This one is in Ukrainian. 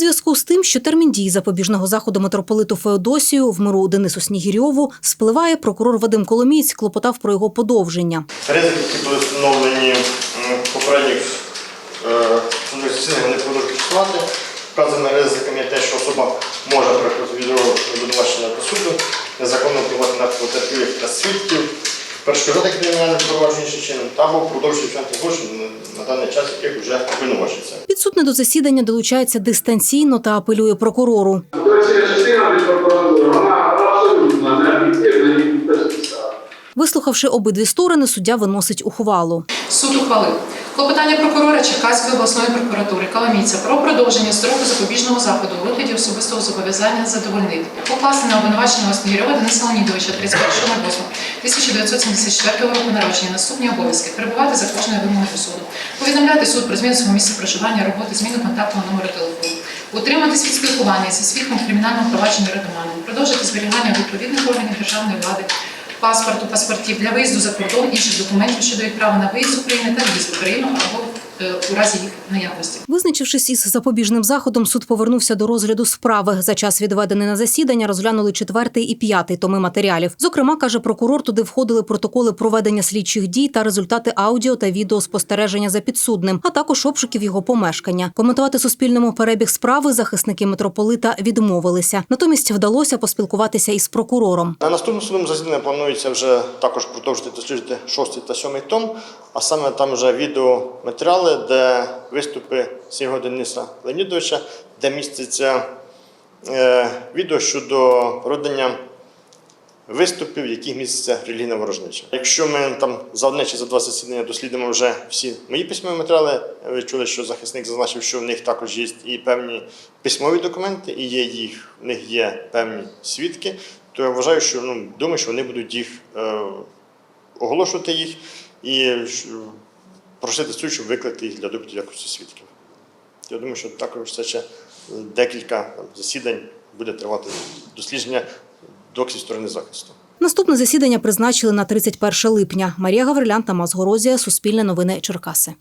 зв'язку з тим, що термін дії запобіжного заходу митрополиту Феодосію в миру Денису Снігірьову спливає, прокурор Вадим Коломієць клопотав про його подовження. Ризики, які були встановлені попередніх е, вони будуть фіксувати. Вказаними ризиками те, що особа може приходити від обвинувачення до суду, незаконно впливати на потерпілих та свідків, перешкоджати кримінальне провадження чином, або продовжувати вчинити злочин на даний час, яких вже обвинувачується. Підсудний до засідання долучається дистанційно та апелює прокурору. Вислухавши обидві сторони, суддя виносить ухвалу. Суд ухвалив клопотання прокурора Черкаської обласної прокуратури Коломійця про продовження строку запобіжного заходу у вигляді особистого зобов'язання задовольнити. Покласти на обвинуваченого Снігірьова Дениса Леонідовича 31.08.1974 року народження наступні обов'язки перебувати за кожною вимогою суду, повідомляти суд про зміну свого місця проживання, роботи, зміну контактного номеру телефону, утриматись від спілкування зі свідком в кримінальному провадженні продовжити зберігання відповідних органів державної влади паспорту, паспортів для виїзду за кордон, інших документів, що дають на виїзд з України та в'їзд в Україну або у разі їх наявності. Визначившись із запобіжним заходом, суд повернувся до розгляду справи. За час відведений на засідання розглянули четвертий і п'ятий томи матеріалів. Зокрема, каже прокурор, туди входили протоколи проведення слідчих дій та результати аудіо та відеоспостереження за підсудним, а також обшуків його помешкання. Коментувати суспільному перебіг справи захисники митрополита відмовилися. Натомість вдалося поспілкуватися із прокурором. На наступному судовому засіданні планується вже також продовжити досліджувати шостий та сьомий том, а саме там вже відеоматеріали, де виступи Сігого Дениса Леонідовича, де міститься е, відео щодо проведення виступів, в яких міститься релігійна ворожнеча. Якщо ми там за одне чи за два засідання дослідимо вже всі мої письмові матеріали, ви чули, що захисник зазначив, що в них також є і певні письмові документи, і є їх, в них є певні свідки, то я вважаю, що ну, думаю, що вони будуть їх е, оголошувати їх і просити суд, щоб викликати їх для допиту якості свідків. Я думаю, що також це ще декілька там, засідань буде тривати дослідження доки зі сторони захисту. Наступне засідання призначили на 31 липня. Марія Гаврилян, Тамас Горозія, Суспільне новини Черкаси.